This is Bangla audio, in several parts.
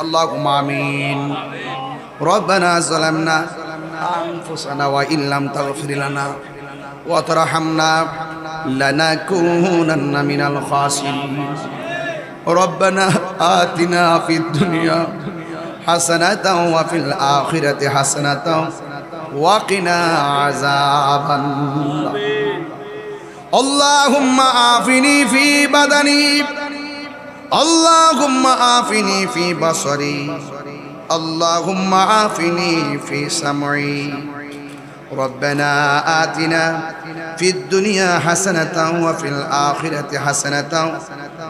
اللهم آمين ربنا ظلمنا أنفسنا وإن لم تغفر لنا وترحمنا لنكونن من الخاسرين ربنا آتنا في الدنيا حسنة وفي الآخرة حسنة وقنا عذاب النار اللهم عافني في بدني اللهم عافني في بصري. اللهم عافني في سمعي. ربنا آتنا في الدنيا حسنة وفي الآخرة حسنة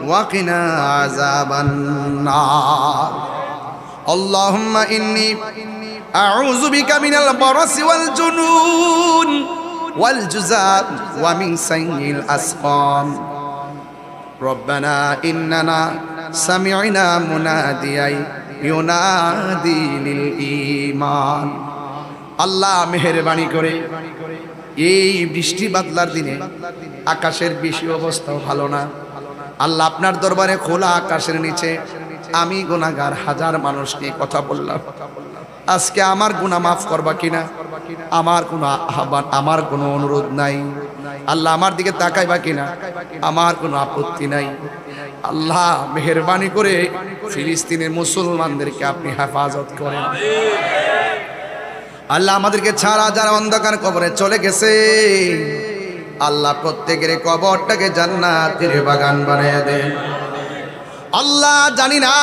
وقنا عذاب النار. اللهم إني أعوذ بك من البرص والجنون والجزام ومن سيء الأسقام. ربنا إننا سمعنا مناديا ينادي للإيمان আল্লাহ মেহরবানি করে এই বৃষ্টি বাদলার দিনে আকাশের বেশি অবস্থাও ভালো না আল্লাহ আপনার দরবারে খোলা আকাশের নিচে আমি গুনাগার হাজার মানুষকে কথা বললাম আজকে আমার গুনাহ মাফ করবা কিনা আমার কোনো আহ্বান আমার কোনো অনুরোধ নাই আল্লাহ আমার দিকে তাকাইবা কিনা? আমার কোনো আপত্তি নাই। আল্লাহ মেহরবানি করে ফিলিস্তিনের মুসলমানদেরকে আপনি হেফাজত করেন। আল্লাহ আমাদেরকে ছাড়া যারা অন্ধকার কবরে চলে গেছে, আল্লাহ প্রত্যেকের কবরটাকে জান্নাতের বাগান বানিয়ে দেন। আল্লাহ জানি না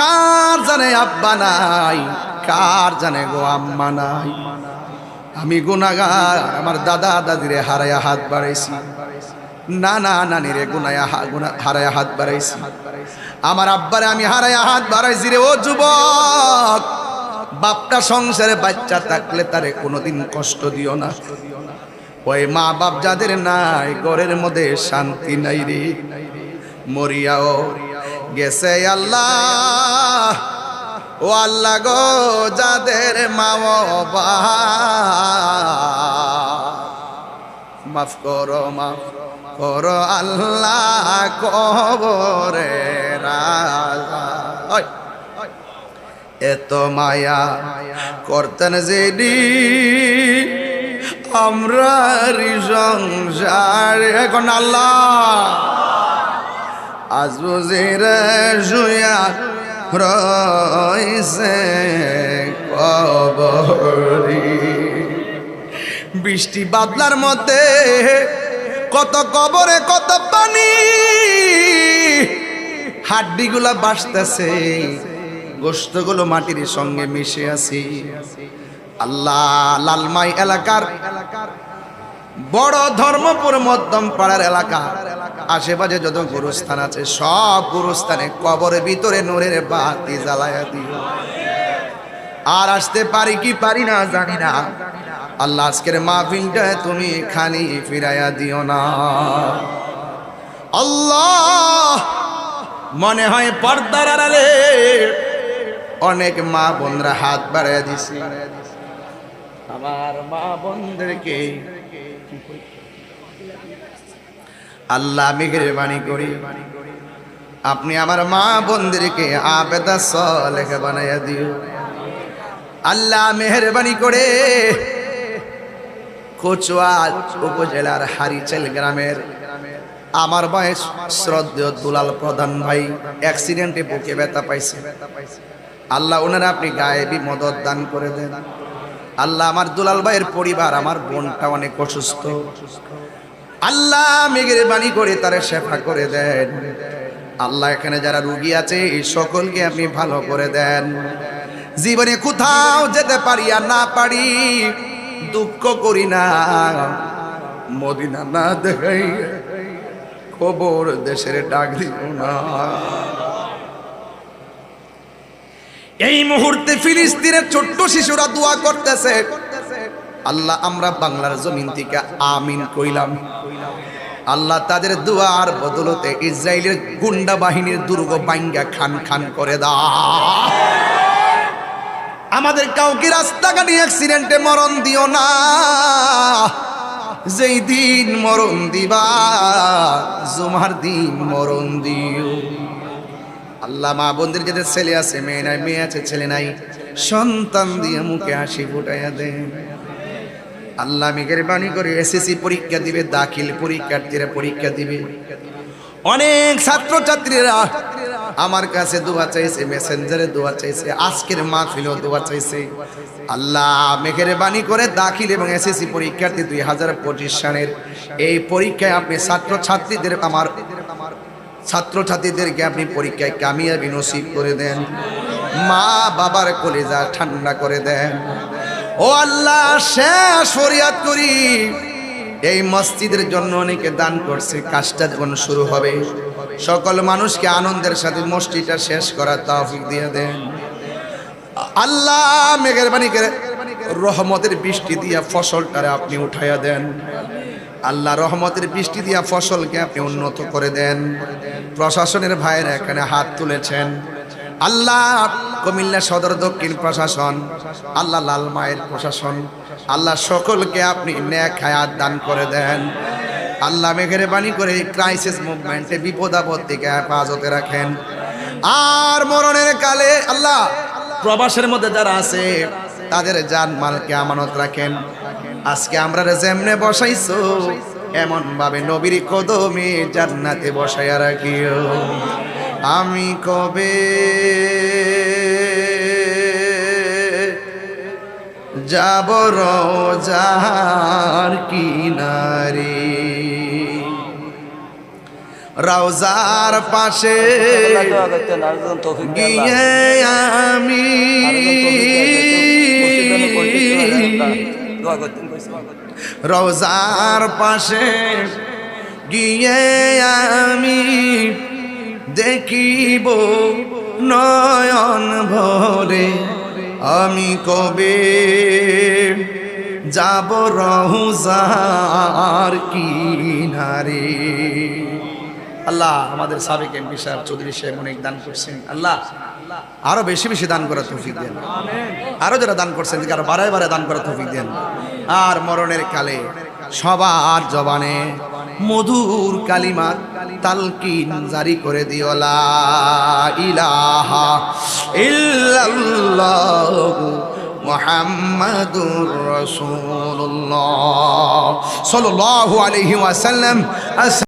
কার জানে আব্বা নাই, কার জানে গো আম্মা নাই। আমি গুনাগার আমার দাদা দাদিরে হারায়া হাত বাড়াইছি। না না নানি রে গুনায়া গুনা হারায়া হাত বাড়াইছি। আমার আব্বারে আমি হারায়া হাত বাড়াইছি রে, ও যুবক। বাপটা সংসারে বাচ্চা থাকলে তারে কোনোদিন কষ্ট দিও না। ওই মা বাপ যাদের নাই, ঘরের মধ্যে শান্তি নাই রে। মরিয়াও গেছে আল্লাহ। ও আল্লাহ গো, যাদের মা বাবা মাফ করো মাফ করো আল্লাহ কবরে রাজা। এত মায়া করতেন যেদি আমরা সংসার এখন আল্লাহ? আজ বুঝির শুয়া রয়েছে কবরি বৃষ্টি বাদলার মধ্যে কত কবরে কত পানি, হাড্ডিগুলা বাসতেছে গোস্তগুলো মাটির সঙ্গে মিশে আছে। আল্লাহ লালমাই এলাকার বড় ধর্মপুর মধ্যম পাড়ার এলাকা। আশেপাশে যত গুরুস্থান আছে, সব গুরুস্থানে কবরের ভিতরে নূরের বাতি জ্বালায়া দিও। আর আসতে পারি কি পারি না জানি না। আল্লাহ, আজকের মাহফিলটা তুমি খালি ফিরাইয়া দিও না। আল্লাহ, মনে হয় পর্দার আড়ালে অনেক মা বোনরা হাত বাড়াইয়া দিছে। আমার মা বোনদেরকে আল্লাহ মেহরবানি করি। আপনি আমার মা বোনদেরকে আবেদা সলেখে বানাইয়া দিও। আল্লাহ মেহরবানি করে কচুয়া উপজেলার হারিচেল গ্রামের আমার বয়স শ্রদ্ধেয় দুলাল প্রধান ভাই অ্যাক্সিডেন্টে বুকে ব্যথা পাইছে। আল্লাহ ওনারা আপনি গায়েবী মদত দান করে দেন। আল্লাহ আমার দুলাল ভাইয়ের পরিবার, আমার বোনটা অনেক অসুস্থ। আল্লাহ মেঘের বাণী করে তারা শেফা করে দেন। আল্লাহ এখানে যারা রুগী আছে এই সকলকে আপনি ভালো করে দেন। জীবনে কোথাও যেতে পারি আর না পারি, দুঃখ করি না। মদিনা না দেখাই খবর দেশের ডাক দিও না। এই মুহূর্তে ফিলিস্তিনের ছোট্ট শিশুরা দোয়া করতেছে। আল্লাহ আমরা বাংলার জমিন থেকে আমিন কইলাম। আল্লাহ তাদের দুয়ার বদলতে ইসরায়েলের গুন্ডা বাহিনীর দুর্গ বাঙ্গা খান খান করে দা আমাদের কাউকে রাস্তাঘাটে অ্যাক্সিডেন্টে মরণ দিও না। যেই দিন মরণ দিবা, জুমার দিন মরণ দিও। আল্লাহ মা বোনদের যাদের ছেলে আছে, মেয়ে নাই, মেয়ে আছে, ছেলে নাই। সন্তান দিয়ে মুখে হাসি ফুটাইয়া দেন। আল্লাহ মেঘের বাণী করে এসএসসি পরীক্ষা দিবে, দাখিল পরীক্ষার্থীরা পরীক্ষা দিবে। অনেক ছাত্রছাত্রীরা আমার কাছে দোয়া চাইছে মেসেঞ্জারে দোয়া চাইছে, আজকের মাহফিলেও দোয়া চাইছে। আল্লাহ মেঘের বাণী করে দাখিল এবং এসএসসি পরীক্ষার্থী দুই হাজার পঁচিশ সালের এই পরীক্ষায় আপনি ছাত্রছাত্রীদের আমার ছাত্রছাত্রীদেরকে আপনি পরীক্ষায় কামিয়াবি নসিব করে দেন, মা বাবার কলেজা ঠান্ডা করে দেন। ও আল্লাহ, শেষ ফরিয়াদ করি। এই মসজিদের জন্য অনেকে দান করছে, কাজটা যখন শুরু হবে। সকল মানুষকে আনন্দের সাথে মসজিদটা শেষ করার তৌফিক দিয়ে দেন। আল্লাহ মেঘের বাণী করে রহমতের বৃষ্টি দিয়া ফসলটারে আপনি উঠাইয়া দেন। আল্লাহ রহমতের বৃষ্টি দিয়া ফসলকে আপনি উন্নত করে দেন। প্রশাসনের ভাইয়েরা এখানে হাত তুলেছেন। আল্লাহ কুমিল্লা সদর দক্ষিণ প্রশাসন, আল্লাহ লাল মায়ের প্রশাসন, আল্লাহ সকলকে আপনি ন্যাক হায়াত দান করে দেন। আল্লাহ মেঘের বাণী করে ক্রাইসিস মুভমেন্টে বিপদ আপদ থেকে হেফাজতে রাখেন। আর মরণের কালে আল্লাহ প্রবাসের মধ্যে যারা আছে, তাদের জান মালকে আমানত রাখেন। আজকে আমরা যেমনে বসাইছো এমন ভাবে নবীর কদমে জান্নাতে বসাইয়া রাখিও। আমি কবে যাব রোজার কিনারে রওজার পাশে। গিয়ে আমি। রোজার পাশে গিয়ে আমি দেখিব নয়ন ভরে। আমি কবে যাব রহুজার কিনারে? আল্লাহ আমাদের সাবেক এমপি সাহেব চৌধুরী সাহেব অনেক দান করছেন। আল্লাহ আরও বেশি বেশি দান করার তৌফিক দেন। আরও যারা দান করছেন আরও বারে বারে দান করার তৌফিক দেন। আর মরণের কালে সবার জবানে মধুর কালিমা তালকিন জারি করে দিও লা ইলাহা ইল্লাল্লাহু মুহাম্মাদুর রাসূলুল্লাহ। সাল্লাল্লাহু আলাইহি ওয়াসাল্লাম।